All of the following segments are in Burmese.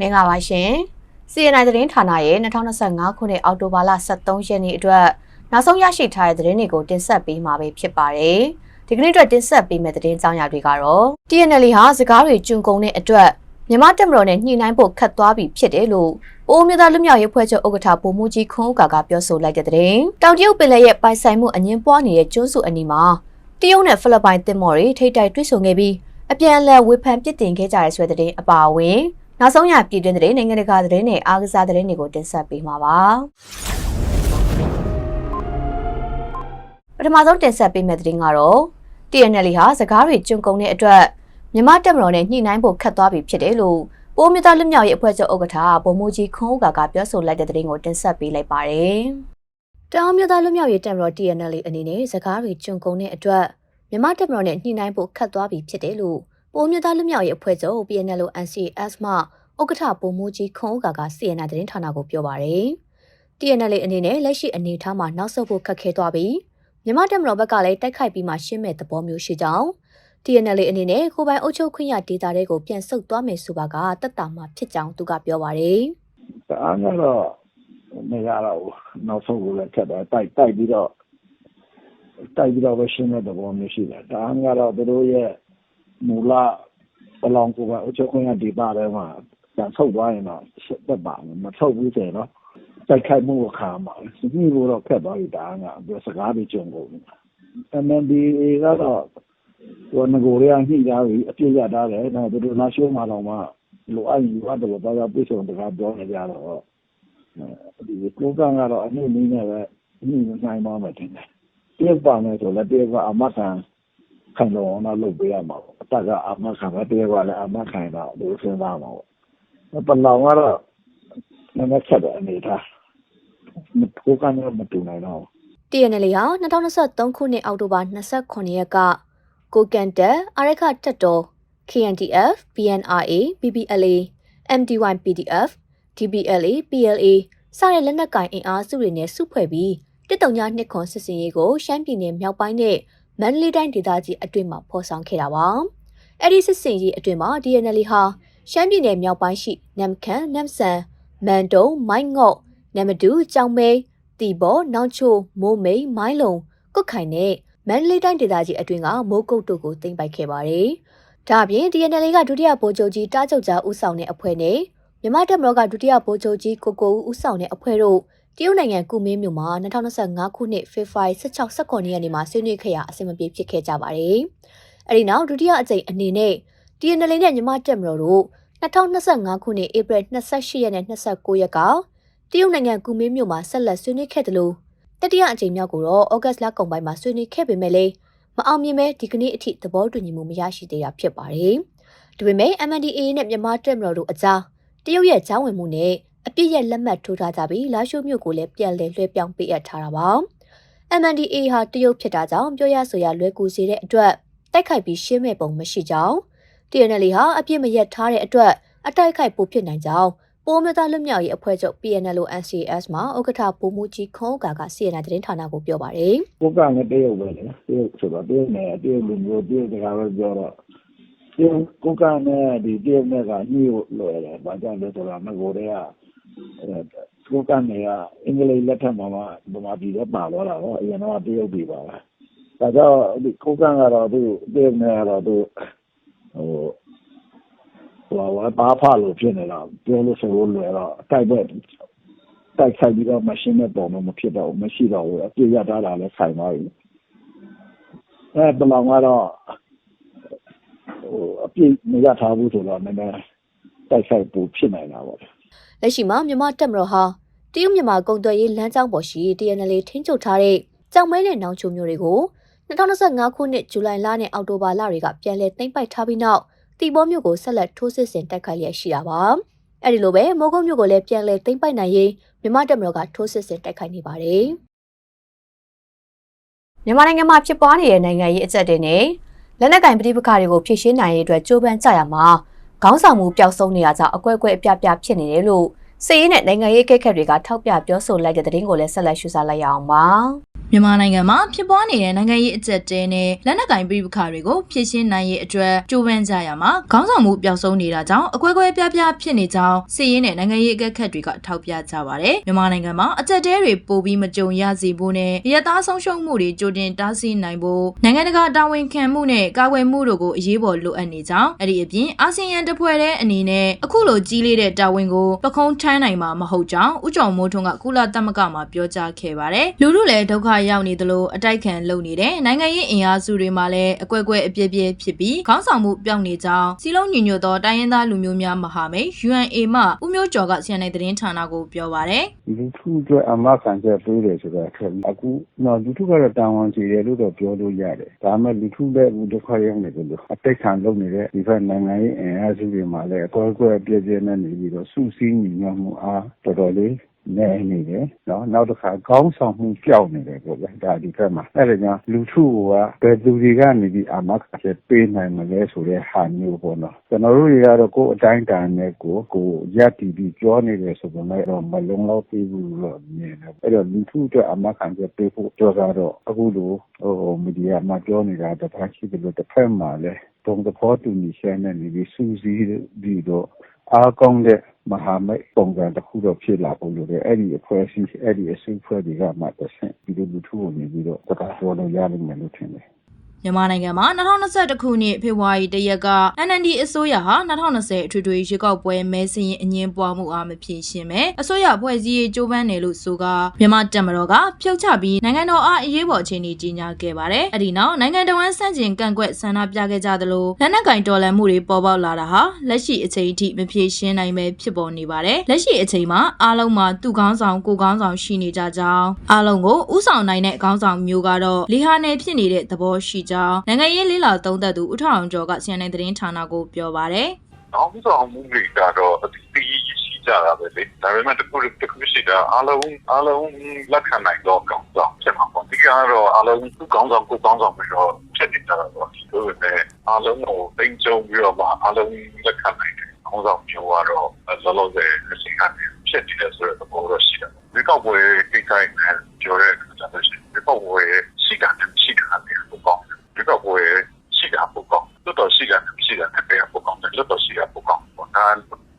မင်္ဂလာပါရှင် CNI သတင်းဌာနရဲ့2025ခုနှစ်အောက်တိုဘာလ23ရက်နေ့အတွက်နောက်ဆုံးရရှိထားတဲ့သတင်းတွေကိုတင်ဆက်ပေးမှာပဲဖြစ်ပါတယ်ဒီကနေ့အတွက်တင်ဆက်ပေးမယ့်သတင်းကြောင်းရာတွေကတော့ TNL ဟာစကားတွေကျွံကုန်တဲ့အတွက်မြန်မာတက်မတော်နဲ့ညှိနှိုင်းဖို့ခတ်သွားပြီဖြစ်တယ်လို့အိုးမြသားလူမျိုးရေးဖွဲ့ချုပ်ဥက္ကဋ္ဌဗိုလ်မှူးကြီးခွန်ဥက္ကာကပြောဆိုလိုက်တဲ့သတင်းတောင်တရုတ်ပင်လယ်ရဲ့ပိုင်ဆိုင်မှုအငင်းပွားနေတဲ့ကျွန်းစုအနီးမှာတရုတ်နဲ့ဖိလစ်ပိုင်တင်မော်တွေထိတ်တိုက်တွေ့ဆုံခဲ့ပြီးအပြန်အလှန်ဝေဖန်ပြစ်တင်ခဲ့ကြတဲ့ဆွဲတဲ့တဲ့အပါအဝင် နောက်ဆုံးရပြည်တွင်းသတင်းနိုင်ငံတကာသတင်းတွေအားကစားသတင်းတွေကိုတင်ဆက်ပေးမှာပါပထမဆုံးတင်ဆက်ပေးမယ့်သတင်းကတော့ TNL ဟာစကားတွေကျွံကုန်တဲ့အတွက်မြမတက်မတော်နဲ့ညှိနှိုင်းဖို့ခတ်သွားပြီဖြစ်တယ်လို့ပိုးမြသားလွတ်မြောက်ရေးအဖွဲ့ချုပ်ဥက္ကဋ္ဌဗိုလ်မှူးကြီးခွန်ဦးကကပြောဆိုလိုက်တဲ့သတင်းကိုတင်ဆက်ပေးလိုက်ပါတယ်။တောင်မြသားလွတ်မြောက်ရေးတက်မတော် TNL အနေနဲ့စကားတွေကျွံကုန်တဲ့အတွက်မြမတက်မတော်နဲ့ညှိနှိုင်းဖို့ခတ်သွားပြီဖြစ်တယ်လို့ပိုးမြသားလွတ်မြောက်ရေးအဖွဲ့ချုပ် PNL NCS မှ ဥက္ကဋ္ဌဗိုလ်မှူးကြီးခွန်ဦးကက CNA သတင်းဌာနကိုပြောပါတယ်။ TNL အနေနဲ့လက်ရှိအနေအထားမှာနောက်ဆုတ်ဖို့ခက်ခဲသွားပြီးမြမတက်မတော်ဘက်ကလည်းတိုက်ခိုက်ပြီးမှရှင်းမဲ့သဘောမျိုးရှိကြောင်း TNL အနေနဲ့ကိုပိုင်အုပ်ချုပ်ခွင့်ရဒေတာတွေကိုပြန်ဆုတ်သွားမယ်ဆိုပါကတက်တာမှာဖြစ်ကြောင်းသူကပြောပါတယ်တအားကတော့မရတော့ဘူးနောက်ဆုံးကိုလည်းခက်တယ်တိုက်တိုက်ပြီးတော့တိုက်ပြီးတော့ပဲရှင်းတဲ့သဘောမျိုးရှိတယ်တအားကတော့သူတို့ရဲ့မူလဘလောင်ကိုပဲအချုပ်ခွင့်ရဒေတာတွေမှာ ပြန်ဆုတ်သွားရင်တော့တက်ပါမယ်မဆုတ်ဘူးဆိုရင်တော့တိုက်ခိုက်မှုကိုခံမှာစပြီလို့တော့ခက်သွားပြီတအားကပြီးစကားတွေကြုံကုန် MNDA ကတော့ဟိုငကိုတွေကညှိထားပြီအပြစ်ရထားတယ်ဒါသူတို့လာရှိုးမှာတော့မှလိုအပ်ရင်လိုအပ်တယ်ဘာသာပြည့်စုံတကားပြောနေကြတော့ဒီကိုကန်ကတော့အနည်းနည်းနဲ့ပဲညှိနိုင်ပါမယ်တင်တယ်ပြစ်ပါမယ်ဆိုလည်းပြစ်ကအမခံခံတော့တော့လုပ်ပေးရမှာပေါ့အတက်ကအမခံပဲပြစ်ကလည်းအမခံတော့ဒီစဉ်းစားမှာပေါ့ ပလောင်ကတော့နည်းနည်းချက်တယ်အနေထားကိုကန်ကမတူနိုင်တော့ TNL ဟာ2023ခုနှစ်အောက်တိုဘာ29ရက်ကကိုကန်တက်အရခတက်တော် KNDF BNRA BBLA MDY PDF DBLA PLA စတဲ့လက်နက်ကင်အင်အားစုတွေနဲ့စုဖွဲ့ပြီးတစ်တုံညာနှစ်ခွန်စစ်စင်ရေးကိုရှမ်းပြည်နယ်မြောက်ပိုင်းနဲ့မန္တလေးတိုင်းဒေသကြီးအတွင်းမှာဖော်ဆောင်ခဲ့တာပါ။အဲ့ဒီစစ်စင်ရေးအတွင်းမှာ DNL ဟာ ရှမ်းပြည်နယ်မြောက်ပိုင်းရှိနမ်ခမ်းနမ်ဆန်မန်တုံမိုင်းငေါ့နမဒူကြောင်မဲတီဘော်နောင်ချိုမိုးမိန်မိုင်းလုံကုတ်ခိုင်နဲ့မန္တလေးတိုင်းဒေသကြီးအတွင်းကမိုးကုတ်တို့ကိုတင်ပိုက်ခဲ့ပါတယ်။ဒါအပြင် DNL ကဒုတိယဗိုလ်ချုပ်ကြီးတားချုပ်ကြားဦးဆောင်တဲ့အဖွဲ့နဲ့မြမတက်မတော်ကဒုတိယဗိုလ်ချုပ်ကြီးကိုကိုဦးဦးဆောင်တဲ့အဖွဲ့တို့တရုတ်နိုင်ငံကုမင်းမြို့မှာ2025ခုနှစ်ဖေဖော်ဝါရီ16 19ရက်နေ့မှာဆွေးနွေးခဲ့ရအဆင်မပြေဖြစ်ခဲ့ကြပါတယ်။အဲဒီနောက်ဒုတိယအကြိမ်အနေနဲ့ DNL နဲ့မြမတက်မတော်တို့ 2025ခုနှစ်ဧပြီ28ရက်နဲ့29ရက်ကတရုတ်နိုင်ငံကူမင်းမြို့မှာဆက်လက်ဆွေးနွေးခဲ့တယ်လို့တတိယအကြိမ်မြောက်ကိုတော့ဩဂတ်လကုန်ပိုင်းမှာဆွေးနွေးခဲ့ပေမဲ့လည်းမအောင်မြင်ပဲဒီကနေ့အထိသဘောတူညီမှုမရရှိသေးတာဖြစ်ပါတယ်။ဒါပေမဲ့ MNDAA နဲ့မြန်မာတက်မတော်တို့အကြားတရုတ်ရဲ့ကြားဝင်မှုနဲ့အပြစ်ရဲ့လက်မှတ်ထိုးထားကြပြီးလာရှိုးမြို့ကိုလည်းပြန်လည်လွှဲပြောင်းပေးအပ်ထားတာပါ။ MNDAA ဟာတရုတ်ဖြစ်တာကြောင့်ပြောရဆိုရလွယ်ကူစေတဲ့အတွက်တိုက်ခိုက်ပြီးရှင်းမဲ့ပုံမရှိကြောင်း TNL ဟာအပြစ်မရက်ထားတဲ့အတွက်အတိုက်ခိုက်ပိုဖြစ်နိုင်ကြောင်းပိုးမြသားလွတ်မြောက်ရေးအဖွဲ့ချုပ် PNL NCS မှာဥက္ကဋ္ဌဗိုလ်မှူးကြီးခွန်ဥကာက CNN သတင်းဌာနကိုပြောပါတယ်။ကိုကလည်းတရုတ်ပဲလေတရုတ်ဆိုတော့တရုတ်နဲ့တရုတ်လူမျိုးတရုတ်စကားပဲပြောတော့တရုတ်ကိုကနဲ့ဒီတရုတ်နဲ့ကညှိလို့ရတယ်။ဘာကြောင့်လဲဆိုတော့ငကိုတွေကကိုကနဲ့ကအင်္ဂလိပ်လက်ထက်မှာမှဗမာပြည်ထဲပါသွားတာပေါ့အရင်တော့တရုတ်ပြည်ပါလား။ဒါကြောင့်ဒီကိုကကတော့သူတရုတ်နဲ့ကတော့သူ ဟိုဟိုဘာဖလို့ဖြစ်နေတော့ပြောလို့ဆိုလို့လွယ်တော့တိုက်ပွဲတိုက်ခိုက်ပြီးတော့မရှင်းတဲ့ပုံတော့မဖြစ်တော့မရှိတော့ဘူးအပြည့်ရတာလည်းဆိုင်သွားပြီအဲဘလောင်ကတော့ဟိုအပြည့်မရထားဘူးဆိုတော့နည်းနည်းတိုက်ခိုက်ပူဖြစ်နိုင်တာပေါ့လက်ရှိမှာမြန်မာတက်မတော်ဟာတရုတ်မြန်မာကုန်သွယ်ရေးလမ်းကြောင်းပေါ်ရှိ TNL ထိန်းချုပ်ထားတဲ့ကြောင်မဲနဲ့နောင်ချိုမျိုးတွေကို 2025ခုနှစ်ဇူလိုင်လနဲ့အောက်တိုဘာလတွေကပြန်လည်သိမ်းပိုက်ထားပြီးနောက်တီဘောမြို့ကိုဆက်လက်ထိုးစစ်ဆင်တိုက်ခိုက်ရရှိတာပါ။အဲဒီလိုပဲမိုးကုတ်မြို့ကိုလည်းပြန်လည်သိမ်းပိုက်နိုင်ရေးမြန်မာတပ်မတော်ကထိုးစစ်ဆင်တိုက်ခိုက်နေပါတယ်။မြန်မာနိုင်ငံမှာဖြစ်ပွားနေတဲ့နိုင်ငံရေးအကျပ်တွေနဲ့လက်နက်ကင်ပဋိပက္ခတွေကိုဖြေရှင်းနိုင်ရေးအတွက်ကြိုးပမ်းကြရမှာခေါင်းဆောင်မှုပျောက်ဆုံးနေတာကြောင့်အကွက်အကွက်အပြပြဖြစ်နေတယ်လို့စစ်ရေးနဲ့နိုင်ငံရေးကိစ္စတွေကထောက်ပြပြောဆိုလိုက်တဲ့သတင်းကိုလည်းဆက်လက်ရှုစားလိုက်ရအောင်ပါ။ မြန်မာနိုင်ငံမှာဖြစ်ပွားနေတဲ့နိုင်ငံရေးအကျပ်တဲနဲ့လက်နက်ကင်ပြည်ပခါတွေကိုဖြည့်ရှင်းနိုင်ရေးအတွက်ကြိုးပမ်းကြရမှာခေါင်းဆောင်မှုပျောက်ဆုံးနေတာကြောင့်အကွဲကွဲပြားပြားဖြစ်နေကြောင်းစစ်ရေးနဲ့နိုင်ငံရေးအကဲခတ်တွေကထောက်ပြကြပါတယ်။မြန်မာနိုင်ငံမှာအကျပ်တဲတွေပိုပြီးမကြုံရစေဖို့နဲ့ရရသားဆုံးရှုံးမှုတွေကြိုတင်တားဆီးနိုင်ဖို့နိုင်ငံတကာတာဝန်ခံမှုနဲ့ကာကွယ်မှုတို့ကိုအရေးပေါ်လိုအပ်နေကြောင်းအဲ့ဒီအပြင်အာဆီယံတဖွဲ့တဲ့အနေနဲ့အခုလိုကြီးလေးတဲ့တာဝန်ကိုပခုံးထမ်းနိုင်မှာမဟုတ်ကြောင်းဥကြုံမိုးထွန်းကကုလသမဂ္ဂမှာပြောကြားခဲ့ပါတယ်။လူလူလည်းဒုက္ခရောက်နေသလိုအတိုက်ခံလုပ်နေတဲ့နိုင်ငံရေးအင်အားစုတွေမှာလည်းအကွက်ကွက်အပြည့်ပြည့်ဖြစ်ပြီးခေါင်းဆောင်မှုပြောင်းနေကြောင်းစီလုံးညီညွတ်သောတိုင်းရင်းသားလူမျိုးများမဟာမိတ် UNA မှဦးမျိုးကျော်က CNN သတင်းဌာနကိုပြောပါတယ်။လူထုအတွက်အမခံချက်ပေးတယ်ဆိုတော့အခက်ကြီးအခုတော့လူထုကတော့တာဝန်ကျေတယ်လို့တော့ပြောလို့ရတယ်ဒါပေမဲ့လူထုလည်းအခုဒုက္ခရောက်နေတယ်လို့အတိတ်ခံလုပ်နေတဲ့ဒီဘက်နိုင်ငံရေးအင်အားစုတွေမှာလည်းအကွဲကွဲအပြည့်ပြည့်နဲ့နေပြီးတော့စုစည်းညီညွတ်မှုအားတော်တော်လေးနေနေတယ်နော်နောက်တစ်ခါကောင်းဆောင်မှုကြောက်နေတယ်ပေါ့ဗျာဒါဒီဘက်မှာအဲ့ဒါကြောင့်လူထုကဘယ်သူတွေကနေပြီးအမခံချက်ပေးနိုင်မလဲဆိုတဲ့ဟာမျိုးပေါ့နော်ကျွန်တော်တို့တွေကတော့ကိုယ်အတိုင်းတန်နဲ့ကိုကိုရက်တီပြီးပြောနေတယ်ဆိုပေမဲ့တော့မလုံလောက်သေးဘူးလို့မြင်တယ်အဲ့တော့လူထုအတွက်အမခံချက်ပေးဖို့တော့ကတော့အခုလိုဟိုမီဒီယာမှာပြောနေတာတစ်ဖက်ရှိတယ်လို့တစ်ဖက်မှာလည်းတုံးသဘောတူညီချက်နဲ့နေပြီးစူးစီးပြီးတော့ အားကောင်းတဲ့မဟာမိတ်ပုံစံတစ်ခုတော့ဖြစ်လာဖို့လိုတယ်အဲ့ဒီအဖွဲ့အစည်းအဲ့ဒီအစုအဖွဲ့တွေကမှတစ်ဆင့်ဒီလိုလူထုကိုနေပြီးတော့တရားတော်လို့ရနိုင်မယ်လို့ထင်တယ် မြန်မာနိုင်ငံမှာ2021ခုနှစ်ဖေဖော်ဝါရီတရက်က NND အစိုးရဟာ2020အထွေထွေရွေးကောက်ပွဲမဲစရင်အငင်းပွားမှုအားမဖြေရှင်းပဲအစိုးရဖွဲ့စည်းရေးကြိုးပမ်းတယ်လို့ဆိုကမြန်မာတပ်မတော်ကဖြုတ်ချပြီးနိုင်ငံတော်အားအရေးပေါ်အခြေအနေကြီးညာခဲ့ပါတယ်။အဲဒီနောက်နိုင်ငံတော်ဝန်ဆန့်ကျင်ကန့်ကွက်ဆန္ဒပြခဲ့ကြသလိုလက်နက်ကင်တော်လှန်မှုတွေပေါ်ပေါက်လာတာဟာလက်ရှိအချိန်အထိမဖြေရှင်းနိုင်ပဲဖြစ်ပေါ်နေပါတယ်။လက်ရှိအချိန်မှာအားလုံးမှာသူခေါင်းဆောင်ကိုခေါင်းဆောင်ရှိနေကြကြောင်းအားလုံးကိုဥဆောင်နိုင်တဲ့ခေါင်းဆောင်မျိုးကတော့လီဟာနယ်ဖြစ်နေတဲ့သဘောရှိကြောင်းနိုင်ငံရေးလေးလာသုံးသက်သူဦးထောင်ကျော်က CNN သတင်းဌာနကိုပြောပါတယ်အောင်ဆောင်မှုတွေကတော့အတိအကျရှိကြတာပဲလေဒါပေမဲ့တခုတခုရှိတာအလုံးအလုံးလက်ခံနိုင်တော့ကောင်းဆောင်ဖြစ်မှာပေါ့ဒီကတော့အလုံးသူကောင်းဆောင်ကိုကောင်းဆောင်ပြီးတော့ဖြစ်နေကြတာပေါ့ဒီလိုပဲအလုံးကိုတင်ကြုံပြီးတော့မှအလုံးလက်ခံနိုင်တယ်ကောင်းဆောင်မျိုးကတော့လောလောဆယ်အချိန်ကနေဖြစ်နေတယ်ဆိုတဲ့သဘောတော့ရှိတယ်ဒီကောက်ပွဲဒီကိုင်းနဲ့ပြောရဲကြတယ်ဒီကောက်ပွဲရှိတာနဲ့ရှိတာနဲ့ပေါ့ဒီကောက်ပွဲရှိတာပေါ့တော်တော်ရှိတာရှိတာနဲ့ပြန်ပေါ့ကောင်းတယ်တော်တော်ရှိတာပေါ့ကောင်းပေါ့ဒါ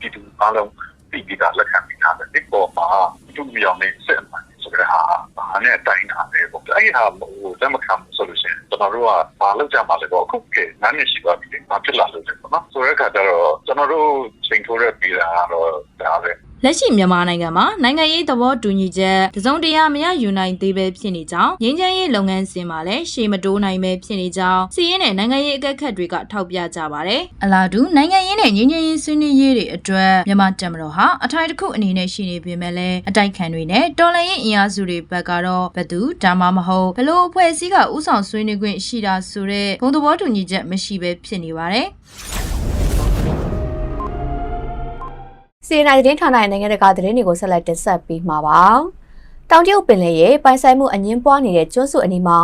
ဒီတူ အားလုံးပြီးပြီးသားလက်ခံပြီးသားပဲဒီပေါ်မှာသူ့မြောင်နေစက်မှန်ဆိုတဲ့ဟာဘာနဲ့တိုင်းတာလဲပေါ့အဲ့ဒီဟာဟိုလက်မခံဆိုလို့ရှိရင်ကျွန်တော်တို့ကဘာလုပ်ကြမှာလဲပေါ့အခုကနားနေရှိပါပြီ။ဘာဖြစ်လာလို့လဲပေါ့နော်ဆိုတဲ့အခါကျတော့ကျွန်တော်တို့ချိန်ထိုးရပြီးတာကတော့ဒါပဲ လက်ရှိမြန်မာနိုင်ငံမှာနိုင်ငံရေးသဘောတူညီချက်တစုံတရာမရယူနိုင်သေးပဲဖြစ်နေကြောင်းငြိမ်းချမ်းရေးလုပ်ငန်းစဉ်မှာလည်းရှေ့မတိုးနိုင်ပဲဖြစ်နေကြောင်းစီးရင်နဲ့နိုင်ငံရေးအကဲခတ်တွေကထောက်ပြကြပါတယ်။အလားတူနိုင်ငံရေးနဲ့ငြိမ်းချမ်းရေးဆွေးနွေးရေးတွေအတွက်မြန်မာတပ်မတော်ဟာအထိုင်တစ်ခုအနေနဲ့ရှိနေပေမဲ့လည်းအတိုက်ခံတွေနဲ့တော်လှန်ရေးအင်အားစုတွေဘက်ကတော့ဘသူဒါမှမဟုတ်ဘလို့အဖွဲ့အစည်းကဥဆောင်ဆွေးနွေးခွင့်ရှိတာဆိုတဲ့ဘုံသဘောတူညီချက်မရှိပဲဖြစ်နေပါတယ်။ စီအနိုင်သတင်းဌာနရဲ့နိုင်ငံတကာသတင်းတွေကိုဆက်လက်တင်ဆက်ပေးမှာပါ။တောင်တရုတ်ပင်လယ်ရဲ့ပိုင်ဆိုင်မှုအငင်းပွားနေတဲ့ကျွန်းစုအနီးမှာ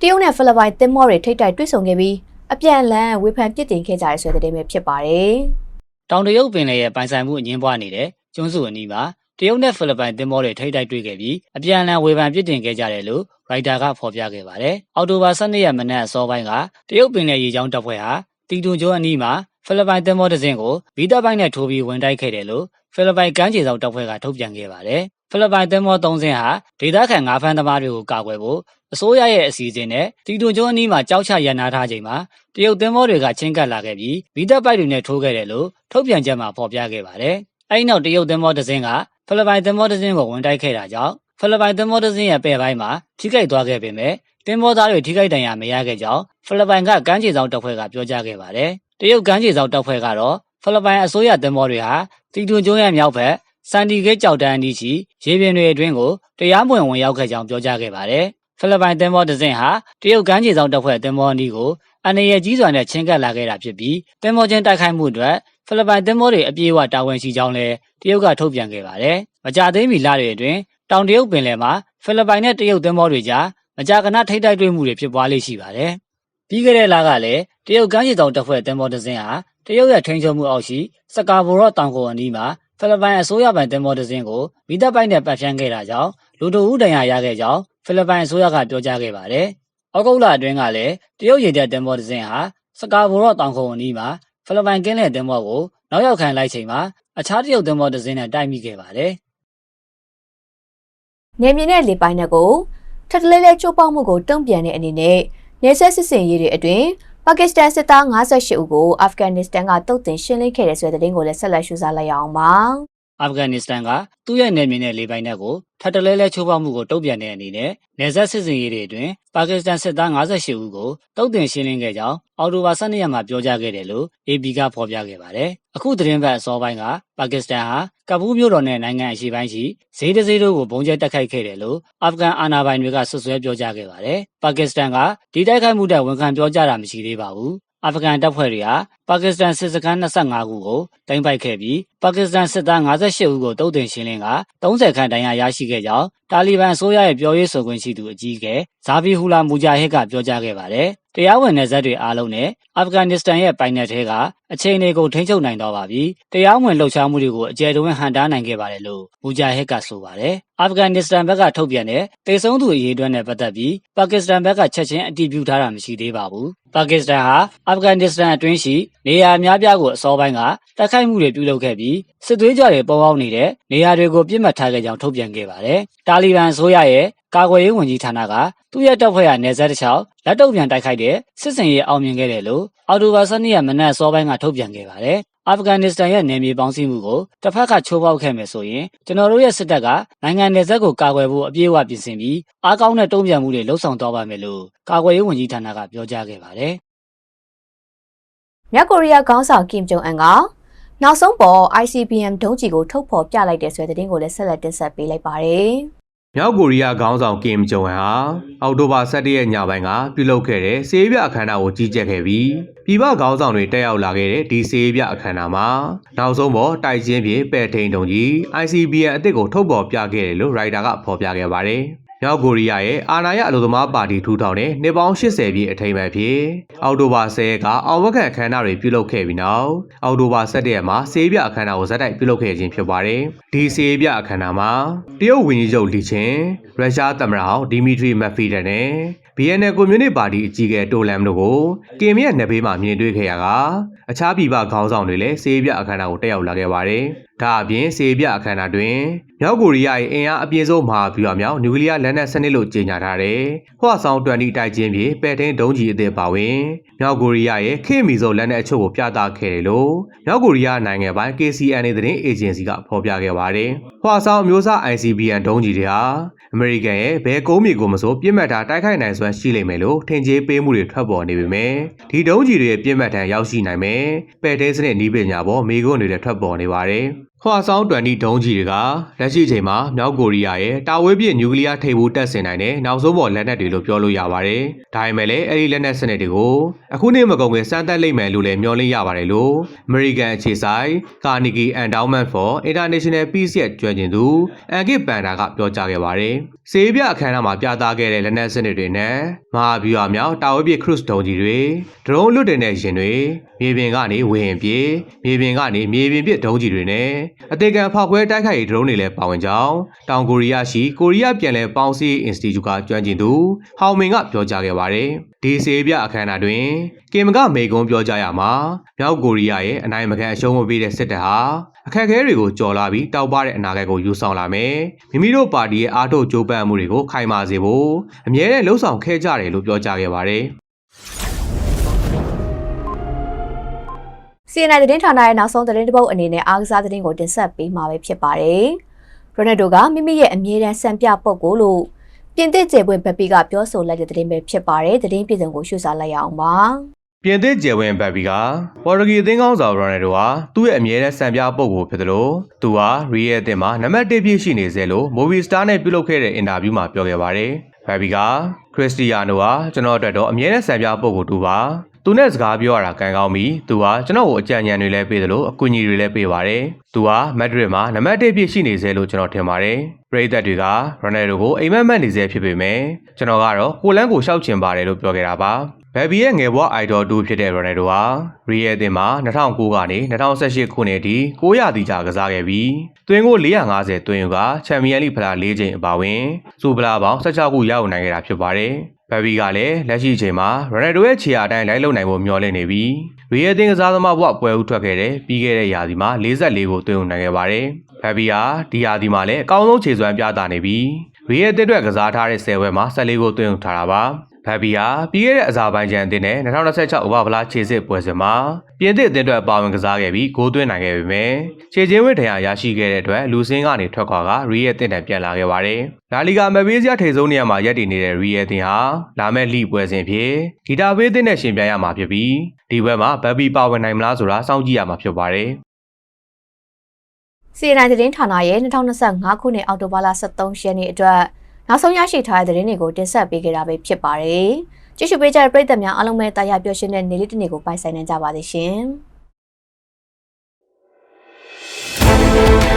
တရုတ်နဲ့ဖိလစ်ပိုင်သင်္ဘောတွေထိတ်တိုက်တွေ့ဆုံခဲ့ပြီးအပြန်အလှန်ဝေဖန်ပြစ်တင်ခဲ့ကြရဆိုတဲ့သတင်းပဲဖြစ်ပါတယ်။တောင်တရုတ်ပင်လယ်ရဲ့ပိုင်ဆိုင်မှုအငင်းပွားနေတဲ့ကျွန်းစုအနီးမှာတရုတ်နဲ့ဖိလစ်ပိုင်သင်္ဘောတွေထိတ်တိုက်တွေ့ခဲ့ပြီးအပြန်အလှန်ဝေဖန်ပြစ်တင်ခဲ့ကြတယ်လို့ရိုက်တာကဖော်ပြခဲ့ပါတယ်။အောက်တိုဘာ12ရက်မနက်အစောပိုင်းကတရုတ်ပင်လယ်ရေကြောင်းတပ်ဖွဲ့ဟာတီတူကျွန်းအနီးမှာ ဖိလစ်ပိုင်သင်္ဘောတစ်စင်းကိုဗီတာပိုင်းနဲ့ထိုးပြီးဝင်တိုက်ခဲ့တယ်လို့ဖိလစ်ပိုင်ကမ်းခြေစောင့်တပ်ဖွဲ့ကထုတ်ပြန်ခဲ့ပါတယ်။ဖိလစ်ပိုင်သင်္ဘော၃စင်းဟာဒေသခံငါးဖမ်းသမားတွေကိုကာကွယ်ဖို့အစိုးရရဲ့အစီအစဉ်နဲ့တီတူကျွန်းအနီးမှာကြောက်ချရန်နာထားချိန်မှာတရုတ်သင်္ဘောတွေကချင်းကပ်လာခဲ့ပြီးဗီတာပိုက်တွေနဲ့ထိုးခဲ့တယ်လို့ထုတ်ပြန်ချက်မှာဖော်ပြခဲ့ပါတယ်။အဲဒီနောက်တရုတ်သင်္ဘောတစ်စင်းကဖိလစ်ပိုင်သင်္ဘောတစ်စင်းကိုဝင်တိုက်ခဲ့တာကြောင့်ဖိလစ်ပိုင်သင်္ဘောတစ်စင်းရဲ့ပဲ့ပိုင်းမှာထိခိုက်သွားခဲ့ပေမဲ့သင်္ဘောသားတွေထိခိုက်ဒဏ်ရာမရခဲ့ကြောင်းဖိလစ်ပိုင်ကကမ်းခြေစောင့်တပ်ဖွဲ့ကပြောကြားခဲ့ပါတယ်။ တရုတ်ကမ်းခြေစောင့်တပ်ဖွဲ့ကတော့ဖိလစ်ပိုင်အစိုးရသင်္ဘောတွေဟာတီတူကျွန်းရဲ့မြောက်ဘက်စန်တီဂိတ်ကြောက်တန်းအနီးရှိရေပြင်တွေအတွင်းကိုတရားမဝင်ဝင်ရောက်ခဲ့ကြောင်းပြောကြားခဲ့ပါတယ်။ဖိလစ်ပိုင်သင်္ဘောတစ်စင်းဟာတရုတ်ကမ်းခြေစောင့်တပ်ဖွဲ့သင်္ဘောအနီးကိုအနေရကြီးစွာနဲ့ချင်းကပ်လာခဲ့တာဖြစ်ပြီးသင်္ဘောချင်းတိုက်ခိုက်မှုအတွက်ဖိလစ်ပိုင်သင်္ဘောတွေအပြေးအဝတာဝန်ရှိကြောင်းလည်းတရုတ်ကထုတ်ပြန်ခဲ့ပါတယ်။မကြသေးမီလတွေအတွင်းတောင်တရုတ်ပင်လယ်မှာဖိလစ်ပိုင်နဲ့တရုတ်သင်္ဘောတွေကြားမကြာခဏထိတိုက်တွေ့မှုတွေဖြစ်ပွားလေ့ရှိပါတယ်။ ပြီးခဲ့တဲ့လကလည်းတရုတ်ကမ်းခြေစောင့်တပ်ဖွဲ့သင်္ဘောတစ်စင်းဟာတရုတ်ရဲ့ထိန်းချုပ်မှုအောက်ရှိစကာဘိုရော့တောင်ကိုအနီးမှာဖိလစ်ပိုင်အစိုးရပိုင်သင်္ဘောတစ်စင်းကိုမိသက်ပိုက်နဲ့ပတ်ဖြန်းခဲ့တာကြောင့်လူတို့ဦးတန်ရာရခဲ့ကြောင်းဖိလစ်ပိုင်အစိုးရကပြောကြားခဲ့ပါတယ်။ဩဂုတ်လအတွင်းကလည်းတရုတ်ရေတပ်တင်မောတစ်စင်းဟာစကာဘိုရော့တောင်ခုံအနီးမှာဖိလစ်ပိုင်ကင်းလယ်တင်မောကိုနောက်ရောက်ခံလိုက်ချိန်မှာအခြားတရုတ်တင်မောတစ်စင်းနဲ့တိုက်မိခဲ့ပါတယ်။နေမြင့်တဲ့လေပိုင်းနဲ့ကိုထပ်တလဲလဲချိုးပေါက်မှုကိုတုံ့ပြန်တဲ့အနေနဲ့ နေဆက်စစ်စင်ရေးတွေအတွင်းပါကစ္စတန်စစ်သား58ဦးကိုအာဖဂန်နစ္စတန်ကတုတ်တင်ရှင်းလင်းခဲ့တဲ့ဆိုတဲ့သတင်းကိုလည်းဆက်လက်ရှုစားလိုက်ရအောင်ပါ။ အာဖဂန်နစ္စတန်ကသူ့ရဲ့နယ်မြေနဲ့လေပိုင်နက်ကိုထပ်တလဲလဲချိုးဖောက်မှုကိုတုံ့ပြန်တဲ့အနေနဲ့နေဆက်စစ်စင်ရေးတွေအတွင်းပါကစ္စတန်စစ်သား58ဦးကိုတုတ်တင်ရှင်းလင်းခဲ့ကြောင်းအော်တိုဘာ12ရက်မှာပြောကြားခဲ့တယ်လို့ AP ကဖော်ပြခဲ့ပါတယ်။အခုသတင်းပတ်အစောပိုင်းကပါကစ္စတန်ဟာကပူးမြို့တော်နဲ့နိုင်ငံအရှေ့ပိုင်းရှိဈေးတစ်ဈေးတို့ကိုဘုံကျဲတက်ခိုက်ခဲ့တယ်လို့အာဖဂန်အာဏာပိုင်တွေကဆွဆွဲပြောကြားခဲ့ပါတယ်။ပါကစ္စတန်ကဒီတိုက်ခိုက်မှုတဲ့ဝန်ခံပြောကြားတာမရှိသေးပါဘူး။အာဖဂန်တပ်ဖွဲ့တွေကပါကစ္စတန်စစ်စခန်း25ခုကို တင်ပိုက်ခဲ့ပြီးပါကစ္စတန်စစ်သား58ဦးကိုတုတ်တင်ရှင်းလင်းက30ခန့်တိုင်ရာရရှိခဲ့ကြောင်းတာလီဘန်အစိုးရရဲ့ပြောရေးဆိုခွင့်ရှိသူအကြီးအကဲဇာဘီဟူလာမူဂျာဟစ်ကပြောကြားခဲ့ပါတယ်။တရားဝင်နယ်စပ်တွေအားလုံးနဲ့အာဖဂန်နစ္စတန်ရဲ့ပိုင်နယ်ထဲကအချိန်တွေကိုထိန်းချုပ်နိုင်တော့ပါပြီ။တရားဝင်လှုပ်ရှားမှုတွေကိုအကြယ်တွင်ဟန်တားနိုင်ခဲ့ပါတယ်လို့မူဂျာဟစ်ကဆိုပါတယ်။အာဖဂန်နစ္စတန်ဘက်ကထုတ်ပြန်တဲ့တေဆုံးသူအရေးအတွက်နဲ့ပတ်သက်ပြီးပါကစ္စတန်ဘက်ကချက်ချင်းအတည်ပြုထားတာမရှိသေးပါဘူး။ပါကစ္စတန်ဟာအာဖဂန်နစ္စတန်အတွင်းရှိနေရာအများပြားကိုအစောပိုင်းကတိုက်ခိုက်မှုတွေပြုလုပ်ခဲ့ပြီးစစ်သွေးကြွတွေပေါ်ပေါက်နေတဲ့နေရာတွေကိုပြစ်မှတ်ထားခဲ့ကြောင်းထုတ်ပြန်ခဲ့ပါတယ်။တာလီဘန်အစိုးရရဲ့ကာကွယ်ရေးဝန်ကြီးဌာနကသူ့ရဲ့တပ်ဖွဲ့ရနယ်စပ်တစ်လျှောက်လက်တုပ်ပြန်တိုက်ခိုက်တဲ့စစ်စင်ရေးအောင်မြင်ခဲ့တယ်လို့အော်တိုဘာ12ရက်မနက်စောပိုင်းကထုတ်ပြန်ခဲ့ပါတယ်။အာဖဂန်နစ္စတန်ရဲ့နယ်မြေပေါင်းစည်းမှုကိုတစ်ဖက်ကချိုးဖောက်ခဲ့မယ်ဆိုရင်ကျွန်တော်တို့ရဲ့စစ်တပ်ကနိုင်ငံနယ်စပ်ကိုကာကွယ်ဖို့အပြည့်အဝပြင်ဆင်ပြီးအားကောင်းတဲ့တုံ့ပြန်မှုတွေလှုံ့ဆော်သွားပါမယ်လို့ကာကွယ်ရေးဝန်ကြီးဌာနကပြောကြားခဲ့ပါတယ်။မြောက်ကိုရီးယားခေါင်းဆောင်ကင်ဂျုံအန်က နောက်ဆုံးပေါ် ICBM ဒုံးကျည်ကိုထုတ်ဖော်ပြလိုက်တဲ့ဆိုတဲ့သတင်းကိုလည်းဆက်လက်တင်ဆက်ပေးလိုက်ပါတယ်။မြောက်ကိုရီးယားခေါင်းဆောင်ကင်ဂျုံဟန်ဟာအောက်တိုဘာ17ရက်ညပိုင်းကပြုလုပ်ခဲ့တဲ့စေးပြအခမ်းအနားကိုကြီးကြပ်ခဲ့ပြီးပြည်ပခေါင်းဆောင်တွေတက်ရောက်လာခဲ့တဲ့ဒီစေးပြအခမ်းအနားမှာနောက်ဆုံးပေါ်တိုက်ချင်းပြင်ပဲ့ထိန်တုံကြီး ICBM အစ်စ်ကိုထုတ်ပေါ်ပြခဲ့တယ်လို့ရိုက်တာကဖော်ပြခဲ့ပါတယ်။ မြောက်ကိုရီးယားရဲ့အာဏာရအလို့သမားပါတီထူထောင်တဲ့နှစ်ပေါင်း80ပြည့်အထိမ်းအမှတ်ဖြစ်အောက်တိုဘာ10ရက်ကအောင်ဝက်ခံအခမ်းအနားတွေပြုလုပ်ခဲ့ပြီးနောက်အောက်တိုဘာ17ရက်မှာစေးပြအခမ်းအနားကိုဇက်တိုက်ပြုလုပ်ခဲ့ခြင်းဖြစ်ပါတယ်။ဒီစေးပြအခမ်းအနားမှာတရုတ်ဝန်ကြီးချုပ်လီချင်းရုရှားသမ္မတဟောင်းဒီမီထရီမက်ဖီဒန်နဲ့ BNL ကွန်မြူနတီပါတီအကြီးအကဲတိုလမ်တို့ကိုကင်မရဲ့နှစ်ဘေးမှာမြင်တွေ့ခဲ့ရကအခြားပြည်ပခေါင်းဆောင်တွေလည်းစေးပြအခမ်းအနားကိုတက်ရောက်လာခဲ့ပါတယ်။ဒါအပြင်စေးပြအခမ်းအနားတွင်မြောက်ကိုရီးယားရဲ့အင်အားအပြည့်ဆုံးမဟာဗျူဟာမြောက်နျူကလ িয়ার လက်နက်စနစ်လို့ကြေညာထားတဲ့ဟွာဆောင်20တိုက်ချင်းပြေပဲ့ထင်းဒုံးကြီးအသစ်ပါဝင်မြောက်ကိုရီးယားရဲ့ခေတ်မီဆုံးလက်နက်အချို့ကိုပြသခဲ့တယ်လို့မြောက်ကိုရီးယားနိုင်ငံပိုင် KCNA သတင်းအေဂျင်စီကဖော်ပြခဲ့ပါတယ်။ဟွာဆောင်အမျိုးအစား ICBM ဒုံးကြီးတွေဟာ အမေရိကန်ရဲ့ဘယ်ကုန်းမြေကိုမဆိုပြစ်မှတ်ထားတိုက်ခိုက်နိုင်စွမ်းရှိလိမ့်မယ်လို့ထင်ကြေးပေးမှုတွေထွက်ပေါ်နေပေမဲ့ဒီဒုံးကြီးတွေရဲ့ပြစ်မှတ်ထန်ရောက်ရှိနိုင်မယ်ပဲ့သေးစနစ်နီးပညာပေါ်မိခွန်းတွေလည်းထွက်ပေါ်နေပါတယ်။ ဟွာဆောင်20ဒုံးကြီးတွေကလက်ရှိချိန်မှာမြောက်ကိုရီးယားရဲ့တာဝေးပြစ်နျူကလ িয়ার ထိပ်ဖို့တက်ဆင်နိုင်တဲ့နောက်ဆုံးပေါ်လက်နက်တွေလို့ပြောလို့ရပါတယ်။ဒါပေမဲ့လည်းအဲ့ဒီလက်နက်စနစ်တွေကိုအခုနှစ်မကုန်ခင်စမ်းသပ်လိမ့်မယ်လို့လည်းမျှော်လင့်ရပါတယ်လို့ American အခြေဆိုင် Carnegie Endowment for International Peace ရဲ့ကျွမ်းကျင်သူအန်ကစ်ပန်ဒါကပြောကြားခဲ့ပါတယ်။စေးပြအခမ်းအနားမှာပြသခဲ့တဲ့လက်နက်စနစ်တွေနဲ့မဟာဗျူဟာမြောက်တာဝေးပြစ်ခရုစ်ဒုံးကြီးတွေဒရုန်းလွတ်တင်တဲ့ရင်တွေမြေပြင်ကနေဝေဟင်ပြေမြေပြင်ကနေမြေပြင်ပြစ်ဒုံးကြီးတွေနဲ့အသေးခံဖောက်ခွဲတိုက်ခိုက်ရေးဒရုန်းတွေလည်းပါဝင်ကြောင်းတောင်ကိုရီးယားရှိကိုရီးယားပြည်လဲပေါင်းစည်းအင်စတီကျူကကျွမ်းကျင်သူဟောင်မင်ကပြောကြားခဲ့ပါတယ်။ဒီစေးပြအခမ်းအနားတွင်ကင်မကမေကွန်းပြောကြားရမှာမြောက်ကိုရီးယားရဲ့အနိုင်မခံအရှုံးမပေးတဲ့စစ်တပ်ဟာအခက်အခဲတွေကိုကြော်လာပြီးတောက်ပတဲ့အနာဂတ်ကိုယူဆောင်လာမယ်။မိမိတို့ပါတီရဲ့အားထုတ်ကြိုးပမ်းမှုတွေကိုခိုင်မာစေဖို့အမြဲတမ်းလှုံ့ဆော်ခဲ့ကြတယ်လို့ပြောကြားခဲ့ပါတယ်။ CNN သတင်းဌာနရဲ့နောက်ဆုံးသတင်းတစ်ပုဒ်အနေနဲ့အားကစားသတင်းကိုတင်ဆက်ပေးမှာပဲဖြစ်ပါတယ်။ရိုနယ်ဒိုကမိမိရဲ့အမြဲတမ်းစံပြပုတ်ကိုလို့ပြင်သစ်ကျေပွင့်ဘက်ပီကပြောဆိုလိုက်တဲ့သတင်းပဲဖြစ်ပါတယ်။သတင်းပြည်စုံကိုရှုစားလိုက်ရအောင်ပါ။ပြင်သစ်ကျယ်ဝင်ဘက်ဘီကပေါ်တူဂီအသင်းကောင်းဆောင်ရိုနယ်ဒိုဟာသူ့ရဲ့အမြဲတမ်းစံပြပုဂ္ဂိုလ်ဖြစ်တယ်လို့သူဟာရီယယ်အသင်းမှာနံပါတ်1ပြည့်ရှိနေစေလို့မိုဗီစတာနဲ့ပြုလုပ်ခဲ့တဲ့အင်တာဗျူးမှာပြောခဲ့ပါတယ်။ဘက်ဘီကခရစ္စတီယာနိုဟာကျွန်တော်အတွက်တော့အမြဲတမ်းစံပြပုဂ္ဂိုလ်တူပါ သူနဲ့စကားပြောရတာကံကောင်းပြီသူဟာကျွန်တော်ကိုအကြံဉာဏ်တွေလည်းပေးတယ်လို့အကူအညီတွေလည်းပေးပါတယ်သူဟာမက်ဒရစ်မှာနံပါတ်1ပြည့်ရှိနေစေလို့ကျွန်တော်ထင်ပါတယ်ပရိသတ်တွေကရိုနယ်ဒိုကိုအိမ်မက်မက်နေစေဖြစ်ပေမဲ့ကျွန်တော်ကတော့ကိုလန်းကိုရှောက်ချင်ပါတယ်လို့ပြောခဲ့တာပါဘယ်ဘီရဲ့ငယ်ဘွားအိုက်ဒေါ်တူဖြစ်တဲ့ရိုနယ်ဒိုဟာရီယယ်အသင်းမှာ2009ကနေ2018ခုနှစ်အထိ900တီကြာကစားခဲ့ပြီးသွင်းကို450သွင်းယူကချန်ပီယံလိဖလား၄ချိန်အပါဝင်စူပလာပေါင်း16ခုရယူနိုင်ခဲ့တာဖြစ်ပါတယ်။ ဘယ်ဘီကလည်းလက်ရှိအချိန်မှာရိုနယ်ဒိုရဲ့ခြေအားတိုင်းလိုက်လုံနိုင်ဖို့မျှော်လင့်နေပြီးရီယယ်အသင်းကစားသမားဘဝပွဲဦးထွက်ခဲ့တဲ့ပြီးခဲ့တဲ့ရာသီမှာ44ကိုသွင်းယူနိုင်ခဲ့ပါတယ်။ဘယ်ဘီဟာဒီရာသီမှာလည်းအကောင်းဆုံးခြေစွမ်းပြသနေပြီးရီယယ်အသင်းအတွက်ကစားထားတဲ့10ဝဲမှာ14ကိုသွင်းယူထားတာပါ။ ဖက်ဘီဟာပြီးခဲ့တဲ့အဇာဘိုင်ဂျန်အသင်းနဲ့2026ဥပဗလာခြေစစ်ပွဲစဉ်မှာပြင်သစ်အသင်းအတွက်ပါဝင်ကစားခဲ့ပြီးဂိုးသွင်းနိုင်ခဲ့ပေမဲ့ခြေချင်းဝစ်ဒဏ်ရာရရှိခဲ့တဲ့အတွက်လူစင်းကနေထွက်ခွာကရီရဲ့အသင်းတန်ပြန်လာခဲ့ပါတယ်။လာလီဂါမဘေးစရာထိပ်ဆုံးနေရာမှာရပ်တည်နေတဲ့ရီရဲ့အသင်းဟာလာမယ့်လိပွဲစဉ်ဖြစ်ဂီတာဘေးအသင်းနဲ့ရှင်ပြိုင်ရမှာဖြစ်ပြီးဒီဘက်မှာဘက်ဘီပါဝင်နိုင်မလားဆိုတာစောင့်ကြည့်ရမှာဖြစ်ပါတယ်။စီရိုင်သတင်းဌာနရဲ့2025ခုနှစ်အောက်တိုဘာလ23ရက်နေ့အတွက် နောက်ဆုံးရရှိထားတဲ့သတင်းတွေကိုတင်ဆက်ပေးခဲ့တာပဲဖြစ်ပါတယ်။ကြည့်ရှုပေးကြတဲ့ပရိသတ်များအားလုံးပဲတာယာပျော်ရွှင်တဲ့နေ့လေးတစ်နေ့ကိုပိုင်ဆိုင်နိုင်ကြပါစေရှင်။